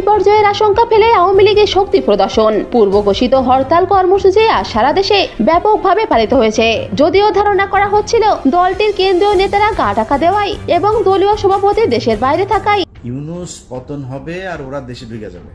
বিপর্যয়ের আশঙ্কা ফেলে আওয়ামী লীগের শক্তি প্রদর্শন। পূর্ব ঘোষিত হরতাল কর্মসূচি আজ সারা দেশে ব্যাপকভাবে পালিত হয়েছে। যদিও ধারণা করা হচ্ছিল দলটির কেন্দ্রীয় নেতারা গা ঢাকা দেওয়াই এবং দলীয় সভাপতি দেশের বাইরে থাকায় ইউনুস পতন হবে আর ওরা দেশে ঢুকে যাবে।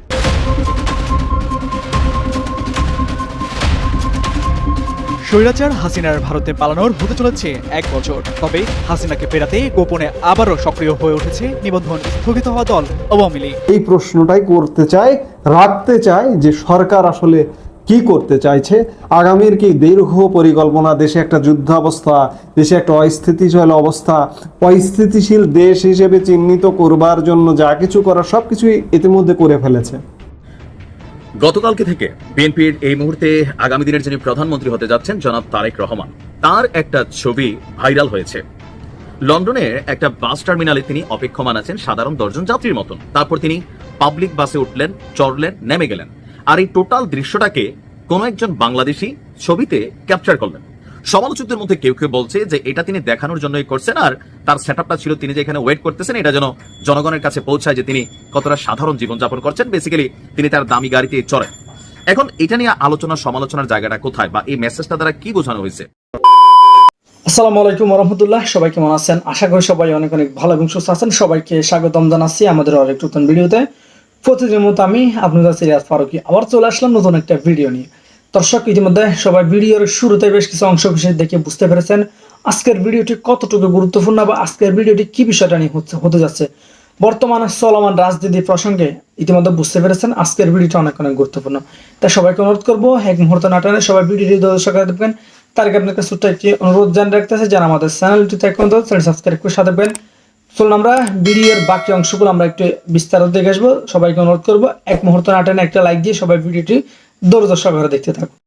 স্বৈরাচার হাসিনার ভারতে পালানোর হতে চলেছে এক বছর। তবে হাসিনাকে ফেরাতে গোপনে আবারও সক্রিয় হয়ে উঠেছে নিবন্ধন স্থগিত হওয়া দল আওয়ামী লীগ। এই প্রশ্নটাই করতে চায়, রাখতে চায় যে সরকার আসলে কি করতে চাইছে। আগামীর কি দীর্ঘ পরিকল্পনা, দেশে একটা যুদ্ধাবস্থা, দেশে একটা অস্থিতিশীল অবস্থা, অস্থিতিশীল দেশ হিসেবে চিহ্নিত করবার জন্য যা কিছু করার সব কিছুই ইতিমধ্যে করে ফেলেছে। গতকালকে থেকে বিএনপির এই মুহূর্তে আগামী দিনের যিনি প্রধানমন্ত্রী হতে যাচ্ছেন, জনাব তারেক রহমান, তার একটা ছবি ভাইরাল হয়েছে। লন্ডনের একটা বাস টার্মিনালে তিনি অপেক্ষমান আছেন সাধারণ দশজন যাত্রীর মতন। তারপর তিনি পাবলিক বাসে উঠলেন, চড়লেন, নেমে গেলেন। আর এই টোটাল দৃশ্যটাকে কোন একজন বাংলাদেশি ছবিতে ক্যাপচার করলেন। সমালোচকদের মধ্যে কেউ কেউ বলছে যে এটা তিনি দেখানোর জন্যই করছেন আর তার সেট ছিল তিনি যে এখানে ওয়েট করতেছেন, এটা যেন জনগণের কাছে পৌঁছায় যে তিনি কতটা সাধারণ জীবনযাপন করছেন। বেসিক্যালি তিনি তার দামি গাড়িতে চড়েন। এখন এটা নিয়ে আলোচনা সমালোচনার জায়গাটা কোথায় বা এই মেসেজটা দ্বারা কি বোঝানো হয়েছে? আসসালামু আলাইকুম রহমতুল্লাহ সবাই কেমন আছেন? আশা করি সবাই অনেক অনেক ভালো এবং সুস্থ আছেন। সবাইকে স্বাগতম জানাচ্ছি আমাদের আরেক নতুন ভিডিওতে। প্রতিদিনের মতো আমি আপনাদের সিরিয়াস ফারুকি আবার চলে আসলাম নতুন একটা ভিডিও নিয়ে। দর্শক, ইতিমধ্যে সবাই ভিডিওর শুরুতে বেশ কিছু অংশ বিশেষ দেখে বুঝতে পেরেছেন। আজকের ভিডিওটি কতটুকু গুরুত্বপূর্ণ বা আজকের ভিডিওটি কি বিষয়টা নিয়ে হচ্ছে, হতে যাচ্ছে? বর্তমানে চলমান রাজনীতি প্রসঙ্গে ইতিমধ্যে বুঝতে পেরেছেন আজকের ভিডিওটা অনেক অনেক গুরুত্বপূর্ণ। তাই সবাইকে অনুরোধ করব, এক মুহূর্ত নাটানে সবাই ভিডিওটি দর্শক দেখবেন। তার আগে আপনাকে ছোট্ট একটি অনুরোধ জানিয়ে রাখতেছে যারা আমাদের চ্যানেলটিতে এখন চ্যানেল সাবস্ক্রাইব করে সাথে দেবেন চলুন আমরা ভিডিওর বাকি অংশগুলো আমরা একটু বিস্তারিত দেখে আসব। সবাইকে অনুরোধ করব, এক মুহূর্ত নাটানে একটা লাইক দিয়ে সবাই ভিডিওটি সহকারে দেখতে থাকুন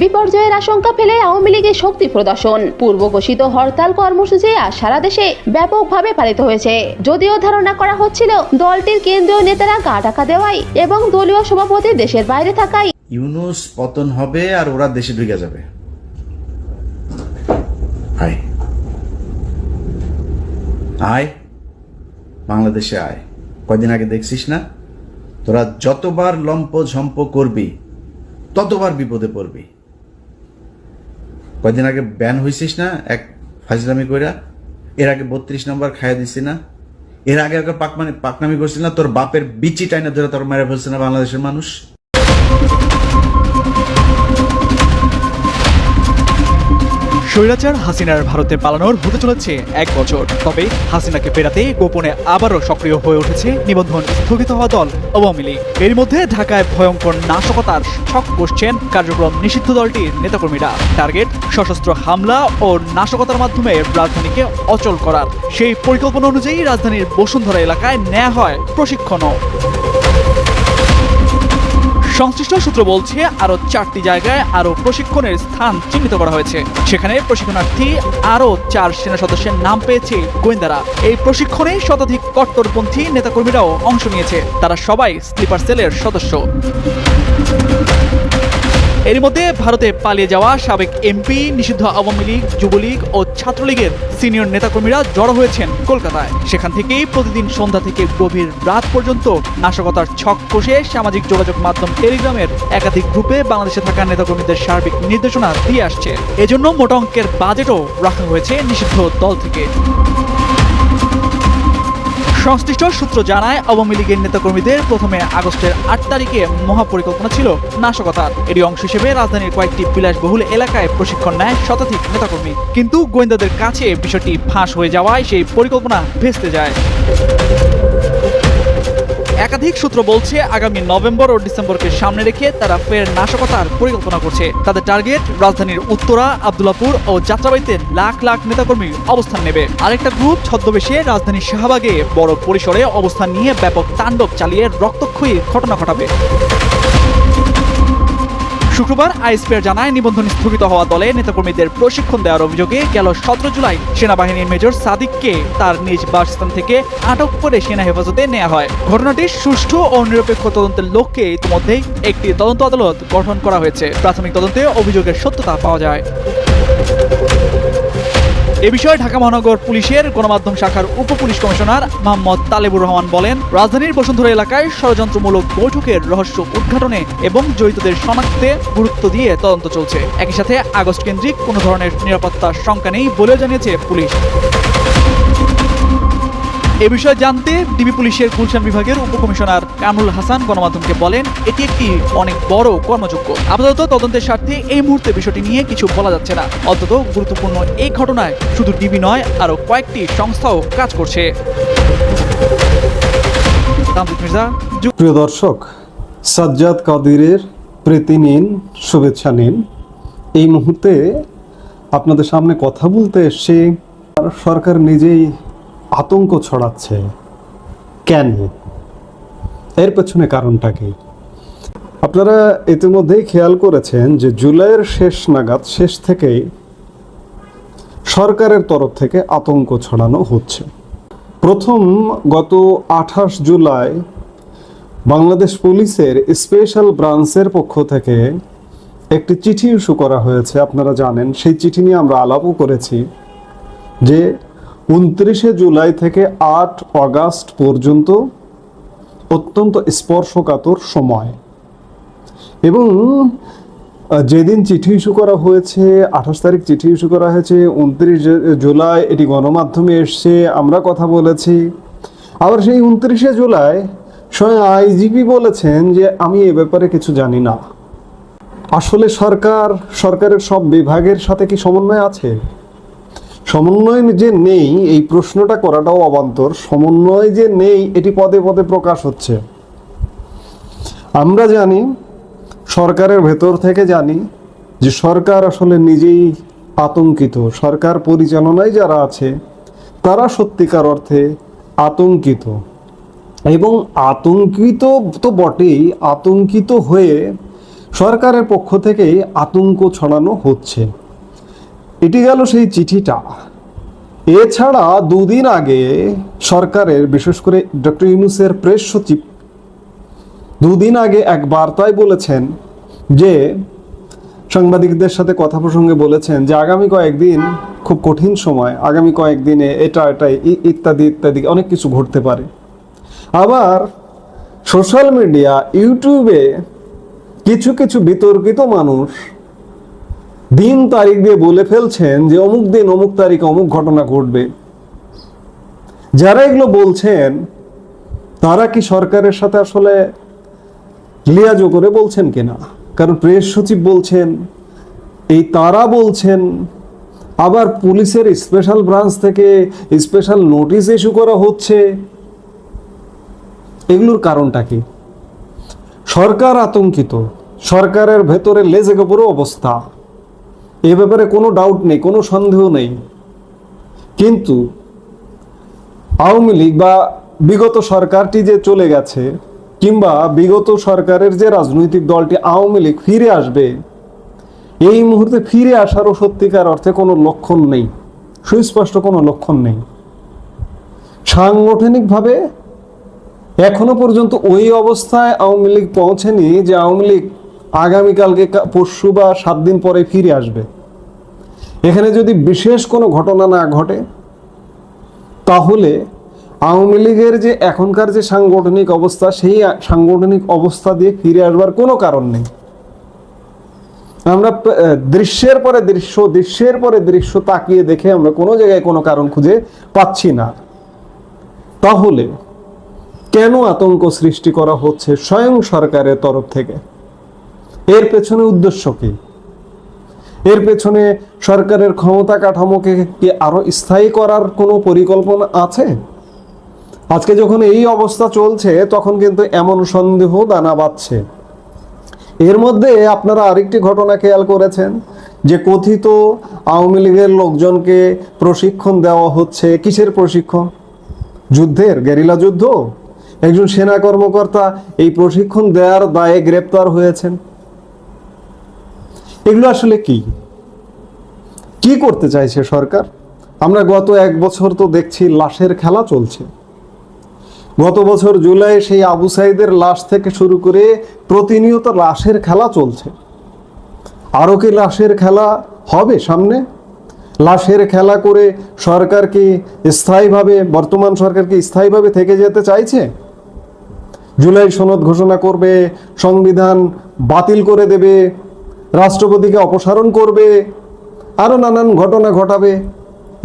বিপর্যয়ের আশঙ্কা ফেলে আওয়ামী লীগের শক্তি প্রদর্শন। পূর্ব ঘোষিত হরতাল কর্মসূচি আজ সারা দেশে ব্যাপকভাবে পালিত হয়েছে। যদিও ধারণা করা হচ্ছিল দলটির কেন্দ্রীয় নেতারা গা টাকা দেওয়াই এবং দলীয় সভাপতি দেশের বাইরে থাকাই ইউনুস পতন হবে আর ওরা দেশে ঢুকে যাবে। আয়। আয়। বাংলাদেশে আয়। কয়দিন আগে দেখছিস না? তোরা যতবার লম্প ঝম্প করবি, ততবার বিপদে পড়বি। কয়দিন আগে ব্যান হয়েছিস না এক ফাজলামি কইরা? এর আগে বত্রিশ নম্বর খাইয়া দিছি না? এর আগে আগে পাকমানি পাকনামি করছিস না? তোর বাপের বিচি টাইনা ধরে তোর মেরে ফেলছে না বাংলাদেশের মানুষ? স্বৈরাচার হাসিনার ভারতে পালানোর হতে চলেছে এক বছর। তবে হাসিনাকে ফেরাতে গোপনে আবারও সক্রিয় হয়ে উঠেছে নিবন্ধন স্থগিত হওয়া দল আওয়ামী লীগ। এর মধ্যে ঢাকায় ভয়ঙ্কর নাশকতার ছক কষছেন কার্যক্রম নিষিদ্ধ দলটির নেতাকর্মীরা। টার্গেট, সশস্ত্র হামলা ও নাশকতার মাধ্যমে রাজধানীকে অচল করার। সেই পরিকল্পনা অনুযায়ী রাজধানীর বসুন্ধরা এলাকায় নেওয়া হয় প্রশিক্ষণও। সংশ্লিষ্ট সূত্র বলছে, আরও চারটি জায়গায় আরও প্রশিক্ষণের স্থান চিহ্নিত করা হয়েছে। সেখানে প্রশিক্ষণার্থী আরও চার সেনা সদস্যের নাম পেয়েছে গোয়েন্দারা। এই প্রশিক্ষণে শতাধিক কট্টরপন্থী নেতাকর্মীরাও অংশ নিয়েছে। তারা সবাই স্লিপার সেলের সদস্য। এর মধ্যে ভারতে পালিয়ে যাওয়া সাবেক এমপি, নিষিদ্ধ আওয়ামী লীগ, যুবলীগ ও ছাত্রলীগের সিনিয়র নেতাকর্মীরা জড়ো হয়েছেন কলকাতায়। সেখান থেকেই প্রতিদিন সন্ধ্যা থেকে গভীর রাত পর্যন্ত নাশকতার ছক কষে সামাজিক যোগাযোগ মাধ্যম টেলিগ্রামের একাধিক গ্রুপে বাংলাদেশে থাকা নেতাকর্মীদের সার্বিক নির্দেশনা দিয়ে আসছে। এজন্য মোটা অঙ্কের বাজেটও রাখা হয়েছে নিষিদ্ধ দল থেকে। সংশ্লিষ্ট সূত্র জানায়, আওয়ামী লীগের নেতাকর্মীদের প্রথমে আগস্টের আট তারিখে মহাপরিকল্পনা ছিল নাশকতার। এরই অংশ হিসেবে রাজধানীর কয়েকটি বিলাসবহুল এলাকায় প্রশিক্ষণ নেয় শতাধিক নেতাকর্মী। কিন্তু গোয়েন্দাদের কাছে বিষয়টি ফাঁস হয়ে যাওয়ায় সেই পরিকল্পনা ভেস্তে যায়। একাধিক সূত্র বলছে, আগামী নভেম্বর ও ডিসেম্বরকে সামনে রেখে তারা ফের নাশকতার পরিকল্পনা করছে। তাদের টার্গেট, রাজধানীর উত্তরা, আবদুল্লাপুর ও যাত্রাবাড়িতে লাখ লাখ নেতাকর্মী অবস্থান নেবে। আরেকটা গ্রুপ ছদ্মবেশে রাজধানীর শাহবাগে বড় পরিসরে অবস্থান নিয়ে ব্যাপক তাণ্ডব চালিয়ে রক্তক্ষয়ী ঘটনা ঘটাবে। শুক্রবার আইএসপিআর জানায়, নিবন্ধন স্থগিত হওয়া দলে নেতাকর্মীদের প্রশিক্ষণ দেওয়ার অভিযোগে গেল সতেরো জুলাই সেনাবাহিনীর মেজর সাদিককে তার নিজ বাসস্থান থেকে আটক করে সেনা হেফাজতে নেওয়া হয়। ঘটনাটি সুষ্ঠু ও নিরপেক্ষ তদন্তের লক্ষ্যে ইতিমধ্যেই একটি তদন্ত আদালত গঠন করা হয়েছে। প্রাথমিক তদন্তে অভিযোগের সত্যতা পাওয়া যায়। এ বিষয়ে ঢাকা মহানগর পুলিশের গণমাধ্যম শাখার উপ পুলিশ কমিশনার মোহাম্মদ তালেবুর রহমান বলেন, রাজধানীর বসুন্ধরা এলাকায় ষড়যন্ত্রমূলক বৈঠকের রহস্য উদ্ঘাটনে এবং জড়িতদের শনাক্তে গুরুত্ব দিয়ে তদন্ত চলছে। একই সাথে আগস্ট কেন্দ্রিক কোনো ধরনের নিরাপত্তার শঙ্কা নেই বলেও জানিয়েছে পুলিশ। এ বিষয়ে জানতে ডিবি পুলিশের গুলশান বিভাগের উপকমিশনার কামরুল হাসান গণমাধ্যমকে বলেন, এটি একটি অনেক বড় কর্মযোগ্য। আপাতত তদন্তের স্বার্থে এই মুহূর্তে বিষয়টি নিয়ে কিছু বলা যাচ্ছে না। অন্তত গুরুত্বপূর্ণ এই ঘটনায় শুধু ডিবি নয়, আরও কয়েকটি সংস্থাও কাজ করছে। প্রিয় দর্শক, সাজ্জাদ কাদিরের প্রীতি নিন, শুভেচ্ছা নিন। এই মুহূর্তে আপনাদের সামনে কথা বলতে এসে সরকার নিজেই আতঙ্ক ছড়াচ্ছে। কেন? এর পেছনে কারণটা কি? আপনারা ইতিমধ্যেই খেয়াল করেছেন যে জুলাইয়ের শেষ নাগাদ, শেষ থেকেই সরকারের তরফ থেকে আতঙ্ক ছড়ানো হচ্ছে। প্রথম গত আঠাশ জুলাই বাংলাদেশ পুলিশের স্পেশাল ব্রাঞ্চের পক্ষ থেকে একটি চিঠি ইস্যু করা হয়েছে। আপনারা জানেন, সেই চিঠি নিয়ে আমরা আলাপও করেছি যে উনত্রিশে জুলাই থেকে আট অগাস্ট পর্যন্ত অত্যন্ত স্পর্শকাতর সময়। এবং যেদিন চিঠি ইস্যু করা হয়েছে, আঠাশ তারিখ চিঠি ইস্যু করা হয়েছে, উনত্রিশ জুলাই এটি গণমাধ্যমে এসছে, আমরা কথা বলেছি। আবার সেই উনত্রিশে জুলাই স্বয়ং আইজিপি বলেছেন যে, আমি এ ব্যাপারে কিছু জানি না। আসলে সরকার, সরকারের সব বিভাগের সাথে কি সমন্বয় আছে? সমন্বয় যে নেই, এই প্রশ্নটা করাটাও অবান্তর। সমন্বয় যে নেই, এটি পদে পদে প্রকাশ হচ্ছে। আমরা জানি, সরকারের ভেতর থেকে জানি, যে সরকার আসলে নিজেই আতঙ্কিত। সরকার পরিচালনায় যারা আছে, তারা সত্যিকার অর্থে আতঙ্কিত। এবং আতঙ্কিত তো বটেই, আতঙ্কিত হয়ে সরকারের পক্ষ থেকেই আতঙ্ক ছড়ানো হচ্ছে। এটি গেল সেই চিঠিটা। এছাড়া দুদিন আগে সরকারের, বিশেষ করে ডক্টর ইউনুসের প্রেস সচিব দুদিন আগে এক বার্তায় বলেছেন যে, সাংবাদিকদের সাথে কথা প্রসঙ্গে বলেছেন যে, আগামী কয়েকদিন, খুব কঠিন সময়, আগামী কয়েকদিনে এটা এটা ইত্যাদি ইত্যাদি অনেক কিছু ঘটতে পারে। আবার সোশ্যাল মিডিয়া, ইউটিউবে কিছু কিছু বিতর্কিত মানুষ দিন তারিখ দিয়ে বলে ফেলছেন যে অমুক দিন অমুক তারিখে অমুক ঘটনা ঘটবে। যারা এগুলো বলছেন, তারা কি সরকারের সাথে আসলে লিয়াজো করে বলছেন কিনা? কারণ প্রেস সচিব বলছেন, এই তারা বলছেন, আবার পুলিশের স্পেশাল ব্রাঞ্চ থেকে স্পেশাল নোটিশ ইস্যু করা হচ্ছে। এগুলোর কারণটা কি? সরকার আতঙ্কিত, সরকারের ভেতরে লেজে গোপরও অবস্থা। এ ব্যাপারে কোনো ডাউট নেই, কোনো সন্দেহ নেই। কিন্তু আওয়ামী লীগ বা বিগত সরকারটি যে চলে গেছে কিংবা বিগত সরকারের যে রাজনৈতিক দলটি আওয়ামী লীগ ফিরে আসবে, এই মুহূর্তে ফিরে আসারও সত্যিকার অর্থে কোনো লক্ষণ নেই, সুস্পষ্ট কোনো লক্ষণ নেই। সাংগঠনিকভাবে এখনও পর্যন্ত ওই অবস্থায় আওয়ামী লীগ পৌঁছেনি যে আওয়ামী লীগ আগামীকালকে পরশু বা সাত দিন পরে ফিরে আসবে। এখানে যদি বিশেষ কোনো ঘটনা না ঘটে, তাহলে আওয়ামী লীগের যে এখনকার যে সাংগঠনিক অবস্থা, সেই সাংগঠনিক অবস্থা দিয়ে ফিরে আসবার কোনো কারণ নেই। আমরা দৃশ্যের পরে দৃশ্য, দৃশ্যের পরে দৃশ্য তাকিয়ে দেখে আমরা কোনো জায়গায় কোনো কারণ খুঁজে পাচ্ছি না। তাহলে কেন আতঙ্ক সৃষ্টি করা হচ্ছে স্বয়ং সরকারের তরফ থেকে? এর পেছনে উদ্দেশ্য কি? এর পেছনে সরকারের ক্ষমতা কাঠামোকে কি আরও স্থায়ী করার কোনো পরিকল্পনা আছে? আজকে যখন এই অবস্থা চলছে, তখন কিন্তু এমন সন্দেহ দানা বাঁধছে। এর মধ্যে আপনারা আরেকটি ঘটনা খেয়াল করেছেন, যে কথিত আওয়ামী লীগের লোকজনকে প্রশিক্ষণ দেওয়া হচ্ছে। কিসের প্রশিক্ষণ? যুদ্ধের, গেরিলা যুদ্ধ? একজন সেনা কর্মকর্তা এই প্রশিক্ষণ দেওয়ার দায়ে গ্রেপ্তার হয়েছেন। এগুলো আসলে কি? কি করতে চাইছে সরকার? আমরা গত এক বছর তো দেখছি লাশের খেলা চলছে। গত বছর জুলাই সেই আবু সাইদের লাশ থেকে শুরু করে প্রতিনিয়ত লাশের খেলা চলছে। আরও কি লাশের খেলা হবে সামনে? লাশের খেলা করে সরকার কি স্থায়ীভাবে, বর্তমান সরকার কি স্থায়ীভাবে থেকে যেতে চাইছে? জুলাই সনদ ঘোষণা করবে, সংবিধান বাতিল করে দেবে রাষ্ট্রপতিকে অপসারণ করবে, আরও নানান ঘটনা ঘটাবে,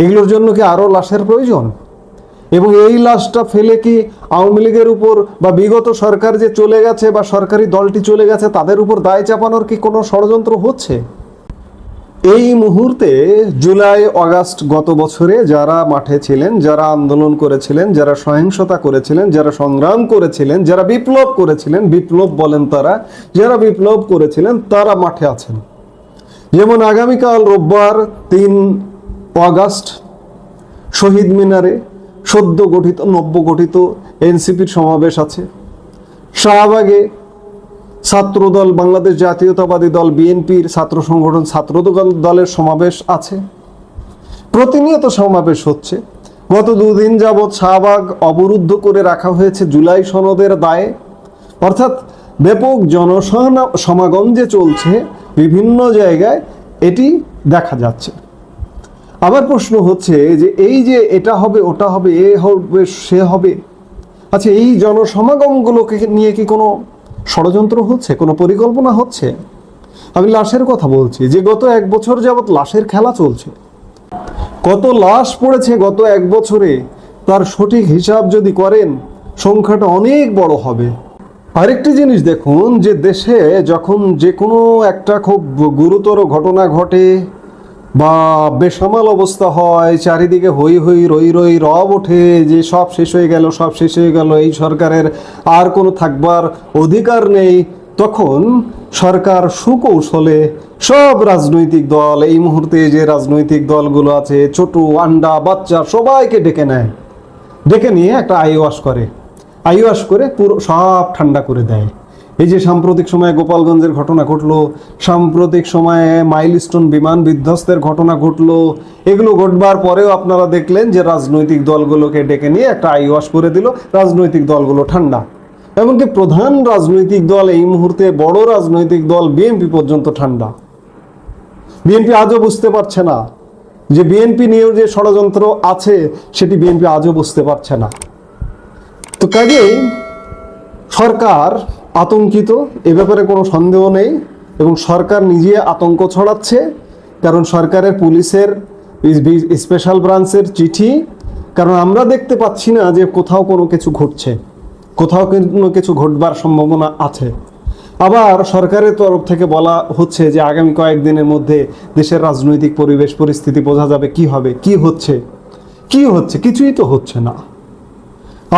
এগুলোর জন্য কি আরও লাশের প্রয়োজন? এবং এই লাশটা ফেলে কি আওয়ামী লীগের উপর বা বিগত সরকার যে চলে গেছে বা সরকারি দলটি চলে গেছে, তাদের উপর দায় চাপানোর কি কোনো ষড়যন্ত্র হচ্ছে? এই মুহূর্তে জুলাই, অগাস্ট গত বছরে যারা মাঠে ছিলেন, যারা আন্দোলন করেছিলেন, যারা সহিংসতা করেছিলেন, যারা সংগ্রাম করেছিলেন, যারা বিপ্লব করেছিলেন, বিপ্লব বলেন তারা, যারা বিপ্লব করেছিলেন, তারা মাঠে আছেন। যেমন আগামীকাল রোববার তিন অগাস্ট, শহীদ মিনারে সদ্য গঠিত, নব্য গঠিত এনসিপির সমাবেশ আছে। শাহবাগে ছাত্রদল, বাংলাদেশ জাতীয়তাবাদী দল, বিএনপির ছাত্র সংগঠন ছাত্র দলের সমাবেশ আছে। প্রতিনিয়ত সমাবেশ হচ্ছে। গত দুদিন যাবৎ শাহবাগ অবরুদ্ধ করে রাখা হয়েছে জুলাই সনদের দায়ে। অর্থাৎ ব্যাপক জনসহনা- সমাগম যে চলছে বিভিন্ন জায়গায় এটি দেখা যাচ্ছে। আবার প্রশ্ন হচ্ছে যে এই যে এটা হবে, ওটা হবে, এ হবে, সে হবে আচ্ছা এই জনসমাগমগুলোকে নিয়ে কি কোনো ষড়যন্ত্র হচ্ছে, কোনো পরিকল্পনা হচ্ছে? আমি লাশের কথা বলছি, যে গত এক বছর যাবৎ লাশের খেলা চলছে। কত লাশ পড়েছে গত এক বছরে? তার সঠিক হিসাব যদি করেন, সংখ্যাটা অনেক বড় হবে। আরেকটি জিনিস দেখুন, যে দেশে যখন যে কোনো একটা খুব গুরুতর ঘটনা ঘটে বা বেসামাল অবস্থা হয়, চারিদিকে হই হই রই রই রব ওঠে, যে সব শেষ হয়ে গেল, সব শেষ হয়ে গেল, এই সরকারের আর কোনো থাকবার অধিকার নেই। তখন সরকার সুকৌশলে সব রাজনৈতিক দল, এই মুহূর্তে যে রাজনৈতিক দলগুলো আছে, ছোট, আন্ডা, বাচ্চা, সবাইকে ডেকে নেয়। ডেকে নিয়ে একটা আইওয়াশ করে। আইওয়াশ করে পুরো সব ঠান্ডা করে দেয়। এই যে সাম্প্রতিক সময়ে গোপালগঞ্জের ঘটনা ঘটলো, সাম্প্রতিক সময়ে মাইলস্টোন বিমান বিধ্বস্তের ঘটনা ঘটলো, এগুলো ঘটবার পরেও আপনারা দেখলেন যে রাজনৈতিক দলগুলোকে ডেকে নিয়ে একটা আইওয়াশ করে দিল, রাজনৈতিক দলগুলো ঠান্ডা। এমনকি প্রধান রাজনৈতিক দল এই মুহূর্তে, বড় রাজনৈতিক দল বিএনপি পর্যন্ত ঠান্ডা। বিএনপি আজও বুঝতে পারছে না যে বিএনপি নিয়েও যে ষড়যন্ত্র আছে, সেটি বিএনপি আজও বুঝতে পারছে না। তো কাজেই সরকার আতঙ্কিত, এ ব্যাপারে কোনো সন্দেহ নেই এবং সরকার নিজে আতঙ্ক ছড়াচ্ছে, কারণ সরকারের পুলিশের স্পেশাল ব্রাঞ্চের চিঠি, কারণ আমরা দেখতে পাচ্ছি না যে কোথাও কোনো কিছু ঘটছে, কোথাও কোনো কিছু ঘটবার সম্ভাবনা আছে। আবার সরকারের তরফ থেকে বলা হচ্ছে যে আগামী কয়েকদিনের মধ্যে দেশের রাজনৈতিক পরিবেশ, পরিস্থিতি বোঝা যাবে কি হবে, কি হচ্ছে কি হচ্ছে, কিছুই তো হচ্ছে না।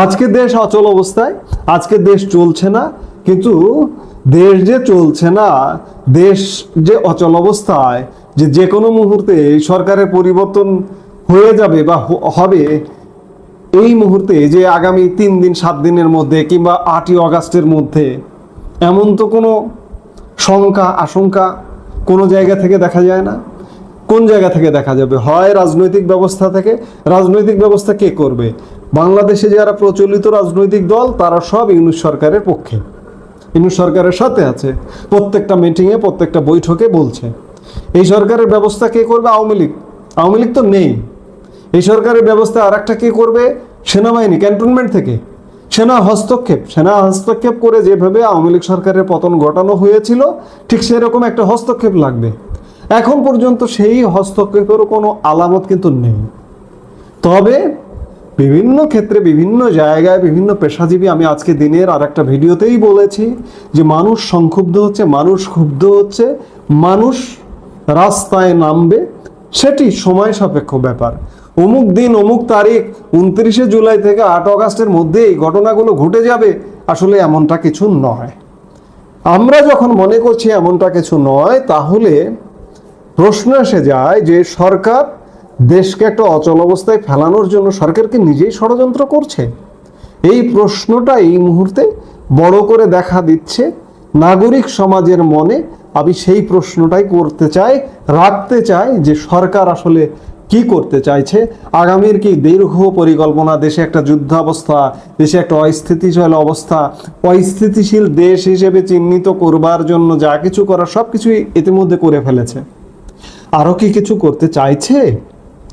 আজকে দেশ অচল অবস্থায়, আজকে দেশ চলছে না কিন্তু দেশ যে চলছে না, দেশ যে অচল অবস্থায়, যে যে কোনো মুহূর্তে সরকারের পরিবর্তন হয়ে যাবে বা হবে, এই মুহূর্তে যে আগামী তিন দিন, সাত দিনের মধ্যে কিংবা আটই অগাস্টের মধ্যে, এমন তো কোনো শঙ্কা, আশঙ্কা কোনো জায়গা থেকে দেখা যায় না? কোন জায়গা থেকে দেখা যাবে? হয় রাজনৈতিক ব্যবস্থা থেকে? রাজনৈতিক ব্যবস্থা কে করবে? বাংলাদেশে যারা প্রচলিত রাজনৈতিক দল, তারা সব ইউনুস সরকারের পক্ষে। ইউনুস সরকারের সাথে আছে। প্রত্যেকটা মিটিংয়ে প্রত্যেকটা বৈঠকে বলছে। এই সরকারের ব্যবস্থা কে করবে? আওয়ামী লীগ। আওয়ামী লীগ তো নেই। এই সরকারের ব্যবস্থা আর একটা কে করবে? সেনাবাহিনী, ক্যান্টনমেন্ট থেকে। সেনা হস্তক্ষেপ। সেনা হস্তক্ষেপ করে যেভাবে আওয়ামী লীগ সরকারের পতন ঘটানো হয়েছিল, ঠিক সেরকম একটা হস্তক্ষেপ লাগবে। এখন পর্যন্ত সেই হস্তক্ষেপেরও কোনো আলামত কিন্তু নেই। তবে বিভিন্ন ক্ষেত্রে, বিভিন্ন জায়গায়, বিভিন্ন পেশাজীবী আমি আজকে দিনের আর একটা ভিডিওতেই বলেছি যে মানুষ সংক্ষুব্ধ হচ্ছে, মানুষ ক্ষুব্ধ হচ্ছে, মানুষ রাস্তায় নামবে, সেটি সময় সাপেক্ষ ব্যাপার। অমুক দিন, অমুক তারিখ, উনত্রিশে জুলাই থেকে আট অগাস্টের মধ্যে এই ঘটনাগুলো ঘটে যাবে, আসলে এমনটা কিছু নয়। আমরা যখন মনে করছি এমনটা কিছু নয়, তাহলে প্রশ্ন এসে যায় যে সরকার দেশকে একটা অচল অবস্থায় ফেলানোর জন্য সরকারকে নিজেই ষড়যন্ত্র করছে? এই প্রশ্নটা এই মুহূর্তে বড় করে দেখা দিচ্ছে নাগরিক সমাজের মনে। আমি সেই প্রশ্নটাই করতে চাই, রাখতে চাই যে সরকার আসলে কি করতে চাইছে। আগামীর কি দীর্ঘ পরিকল্পনা, দেশে একটা যুদ্ধাবস্থা, দেশে একটা অস্থিতিশীল অবস্থা, অস্থিতিশীল দেশ হিসেবে চিহ্নিত করবার জন্য যা কিছু করা সব কিছুই ইতিমধ্যে করে ফেলেছে। আরও কি কিছু করতে চাইছে?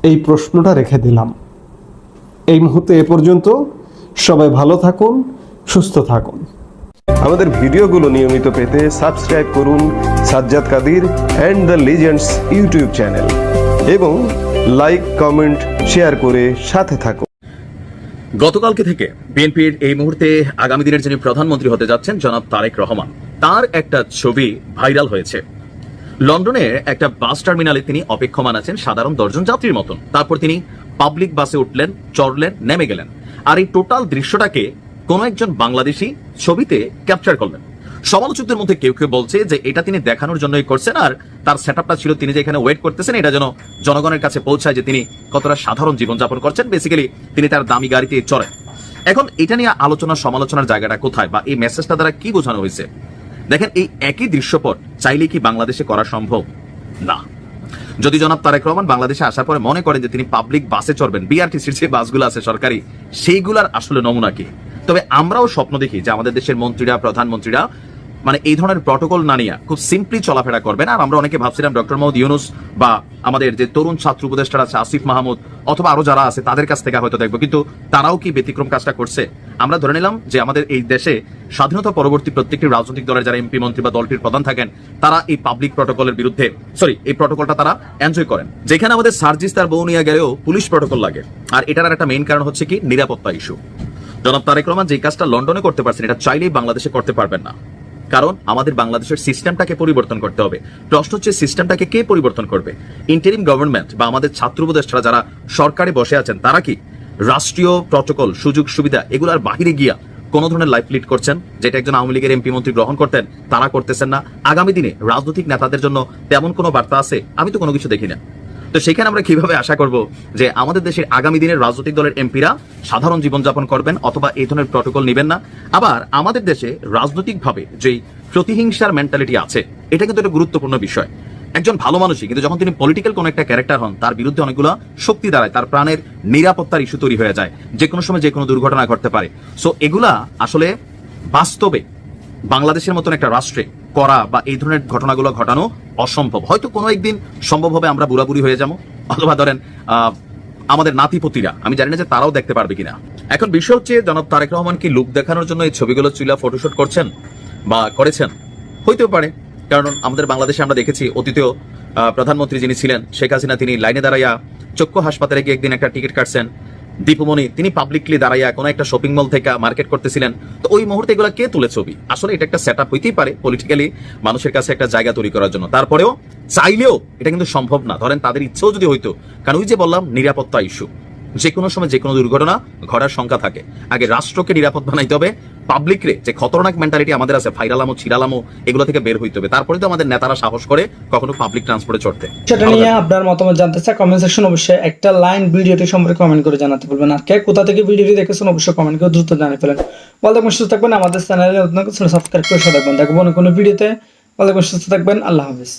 এই প্রশ্নটা রেখে দিলাম। এই মুহূর্তে এ পর্যন্ত সবাই ভালো থাকুন সুস্থ থাকুন। আমাদের ভিডিওগুলো নিয়মিত পেতে সাবস্ক্রাইব করুন Sajjad Kadir and the legends YouTube channel এবং লাইক কমেন্ট শেয়ার করে সাথে থাকুন। গতকালকে থেকে বিএনপির এই মুহূর্তে আগামী দিনের যিনি প্রধানমন্ত্রী হতে যাচ্ছেন জনাব তারেক রহমান তার একটা ছবি ভাইরাল হয়েছে। লন্ডনের একটা বাস টার্মিনালে তিনি অপেক্ষমান আছেন সাধারণ দশজন যাত্রীর মতন। তারপর তিনি পাবলিক বাসে উঠলেন, চড়লেন, নেমে গেলেন। আর এই টোটাল দৃশ্যটাকে কোন একজন বাংলাদেশি ছবিতে ক্যাপচার করলেন। সমালোচকদের মধ্যে কেউ কেউ বলছে যে এটা তিনি দেখানোর জন্যই করছেন আর তার সেট ছিল তিনি যে এখানে ওয়েট করতেছেন, এটা যেন জনগণের কাছে পৌঁছায় যে তিনি কতটা সাধারণ জীবনযাপন করছেন। বেসিক্যালি তিনি তার দামি গাড়িতে চড়েন। এখন এটা নিয়ে আলোচনা সমালোচনার জায়গাটা কোথায় বা এই মেসেজটা দ্বারা কি বোঝানো হয়েছে? দেখেন, এই একই দৃশ্যপট চাইলে কি বাংলাদেশে করা সম্ভব? না। যদি জনাব তারেক রহমান বাংলাদেশে আসার পরে মনে করেন যে তিনি পাবলিক বাসে চড়বেন বিআরটিসির যে বাসগুলো আছে সরকারি, সেইগুলার আসলে নমুনা কি? তবে আমরাও স্বপ্ন দেখি যে আমাদের দেশের মন্ত্রীরা, প্রধানমন্ত্রীরা মানে এই ধরনের প্রটোকল না নিয়ে খুব সিম্পলি চলাফেরা করবেন। আর আমরা অনেকে ভাবছিলাম ডক্টর মোহাম্মদ ইউনুস বা আমাদের যে তরুণ ছাত্র উপদেষ্টারা আছে, আসিফ মাহমুদ, অথবা আরও যারা আছে, তাদের কাছ থেকে হয়তো দেখব। কিন্তু তারাও কি ব্যতিক্রম কাজটা করছে? আমরা ধরে নিলাম যে আমাদের এই দেশে স্বাধীনতা পরবর্তী প্রত্যেকটি রাজনৈতিক দলের যারা এমপি, মন্ত্রী বা দলটির প্রধান থাকেন, তারা এই পাবলিক প্রটোকলের বিরুদ্ধে সরি এই প্রটোকলটা তারা এনজয় করেন। যেখানে আমাদের সার্জিস তার বউ নিয়ে গেলেও পুলিশ প্রটোকল লাগে। আর এটার একটা মেইন কারণ হচ্ছে কি, নিরাপত্তা ইস্যু জনাব তারেক রহমান যে কাজটা লন্ডনে করতে পারছেন, এটা চাইলেই বাংলাদেশে করতে পারবেন না। কারণ আমাদের বাংলাদেশের সিস্টেমটাকে পরিবর্তন করতে হবে। প্রশ্ন হচ্ছে সিস্টেমটাকে কে পরিবর্তন করবে? ইন্টারিম গভর্নমেন্ট বা আমাদের ছাত্র উপদেষ্টারা যারা সরকারে বসে আছেন, তারা কি? রাষ্ট্রীয় প্রটোকল, সুযোগ সুবিধা, এগুলার বাহিরে গিয়া কোন ধরনের লাইফ লিড করছেন? যেটা একজন আওয়ামী লীগের এমপি মন্ত্রী গ্রহণ করতেন, তারা করতেছেন না। আগামী দিনে রাজনৈতিক নেতাদের জন্য তেমন কোনো বার্তা আছে? আমি তো কোনো কিছু দেখি না। তো সেখানে আমরা কীভাবে আশা করব যে আমাদের দেশের আগামী দিনের রাজনৈতিক দলের এমপিরা সাধারণ জীবনযাপন করবেন অথবা এই ধরনের প্রটোকল নেবেন না? আবার আমাদের দেশে রাজনৈতিকভাবে যেই প্রতিহিংসার মেন্টালিটি আছে, এটা কিন্তু একটা গুরুত্বপূর্ণ বিষয়। একজন ভালো মানুষই, কিন্তু যখন তিনি পলিটিক্যাল কোন একটা ক্যারেক্টার হন, তার বিরুদ্ধে অনেকগুলো শক্তি দাঁড়ায়, তার প্রাণের নিরাপত্তার ইস্যু তৈরি হয়ে যায় যে কোনো সময় যে কোনো দুর্ঘটনা ঘটতে পারে। সো এগুলা আসলে বাস্তবে বাংলাদেশের মতন একটা রাষ্ট্রে করা বা এই ধরনের ঘটনাগুলো ঘটানো অসম্ভব। হয়তো কোনো একদিন সম্ভব হবে আমরা বুড়াবুড়ি হয়ে যাব, অথবা ধরেন আমাদের নাতিপতিরা, আমি জানি না যে তারাও দেখতে পারবে কিনা। এখন বিষয় হচ্ছে, জনাব তারেক রহমান কি লুক দেখানোর জন্য এই ছবিগুলো চুলা ফটোশুট করছেন বা করেছেন? হইতেও পারে। কারণ আমাদের বাংলাদেশে আমরা দেখেছি অতীতেও প্রধানমন্ত্রী যিনি ছিলেন, শেখ হাসিনা, তিনি লাইনে দাঁড়াইয়া চক্ষু হাসপাতালে গিয়ে একদিন একটা টিকিট কাটছেন। দীপমণি, তিনি পাবলিকলি দাঁড়াইয়া কোনো একটা শপিং মল থেকে মার্কেট করতেছিলেন। তো ওই মুহূর্তে এগুলো কে তুলে ছবি? আসলে এটা একটা সেট আপ হইতেই পারে পলিটিক্যালি মানুষের কাছে একটা জায়গা তৈরি করার জন্য। তারপরেও চাইলেও এটা কিন্তু সম্ভব না। ধরেন তাদের ইচ্ছেও যদি হইতো, কারণ ওই যে বললাম, নিরাপত্তা ইস্যু যে কোনো সময় যে কোনো দুর্ঘটনা ঘটার সংখ্যা থাকে। আগে রাষ্ট্রকে নিরাপদ বানাইতে হবে পাবলিক রে যে খতরনাক মেন্টালিটি আমাদের আছে ফাইরালামো ছিড়ালামো এগুলো থেকে বের হইতে হবে। তারপরে তো আমাদের নেতারা সাহস করে কখনো পাবলিক ট্রান্সপোর্টে চড়তে। সেটা নিয়ে আপনার মতামত জানতে চাই কমেন্ট সেকশন অবশ্যই একটা লাইন ভিডিওটি সম্পর্কে কমেন্ট করে জানাতে বলবেন। আর কে কোথা থেকে ভিডিওটি দেখেছেন অবশ্যই কমেন্ট করে দ্রুত জানিয়ে ফেলেন। ভালো থাকবেন সুস্থ থাকবেন। আমাদের চ্যানেলে নতুন কিছু সাবস্ক্রাইব করে সাথে থাকবেন দেখব অন্য কোনো ভিডিওতে। ভালো থাকবেন সুস্থ থাকবেন। আল্লাহ হাফিজ।